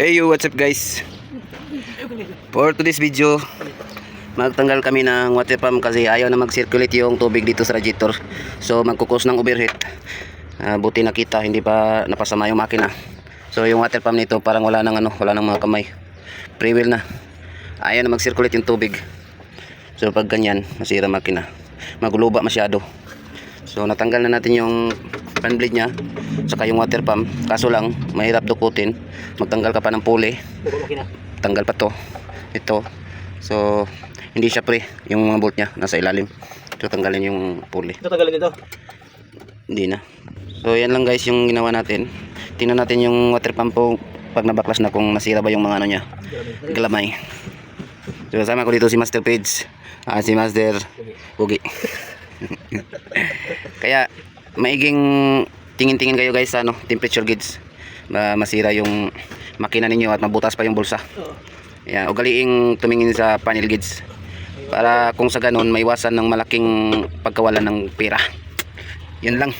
Hey yo, what's up guys? For today's video, magtanggal kami ng water pump kasi ayaw na mag-circulate yung tubig dito sa radiator. So magkukos ng overheat. Ah, buti nakita, hindi pa napasama yung makina. So yung water pump nito parang wala nang ano, wala nang mga kamay. Free wheel na. Ayaw na mag-circulate yung tubig. So pag ganyan, masira makina. Maguluba masyado. So natanggal na natin yung fan blade niya saka yung water pump. Kaso lang mahirap dukutin. Magtanggal ka pa ng na. Tanggal pa to. Ito. So hindi siya pre yung mga bolt niya nasa ilalim. So tanggalin yung pulley. Ito tagalin nito. Hindi na. So yan lang guys yung ginawa natin. Tingnan natin yung water pump po pag nabaklas na kung nasira ba yung mga ano niya. Galamay. So kasama ko dito si Master Page. Ah, si Master Pugi. Kaya maiging tingin-tingin kayo guys sa ano, temperature gauge. Ma masira yung makina ninyo at mabutas pa yung bulsa. Oo. Yan, ugaliing tumingin sa panel gauge para kung sa ganun maiwasan ng malaking pagkawalan ng pera. Yun lang.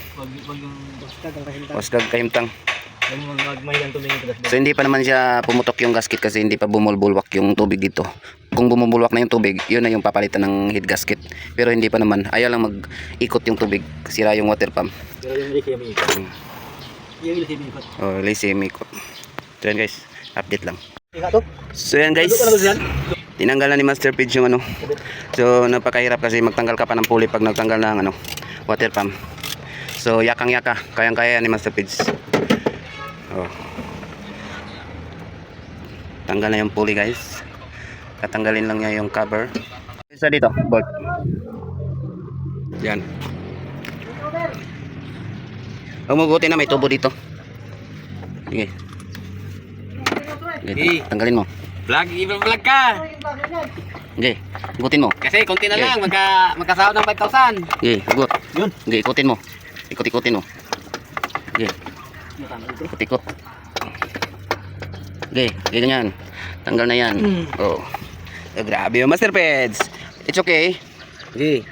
Wasgag kahimtang. So hindi pa naman siya pumutok yung gasket kasi hindi pa bumulbulwak yung tubig dito. Kung bumubulwak na yung tubig, yun na yung papalitan ng head gasket. Pero hindi pa naman. Ayaw lang mag-ikot yung tubig. Sira yung water pump. Pero yung ilisi yung ikot. Yung ilisi yung ikot. Oh, lazy ikot. So yan guys, update lang. So yan guys, Ano tinanggal na ni Master Page yung ano. So napakahirap kasi magtanggal ka pa ng pulley pag nagtanggal ng ano, water pump. So yakang yaka, kayang kaya ni Master Page. Oh. Tanggal na yung pulley guys. Tatanggalin lang niya yung cover. Isa dito, bolt. Yan. Umuguti na may tubo dito. Sige. Sige, tanggalin mo. Vlog, i-vlog ka. Okay, ikutin mo. Kasi konti na Okay. lang, magka, magkasahod ng 5,000. Okay, hugot. Yun. Okay, ikutin mo. Ikot-ikutin mo. Okay, ikot-ikot. Okay, okay, ganyan. Tanggal na yan. Mm. Oh. Eh, grabe yung Master Peds. It's okay. Okay.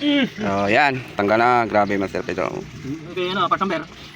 Mm. Oh, yan. Tanggal na. Grabe, Master Pedro. Okay, ano, part number. Ano?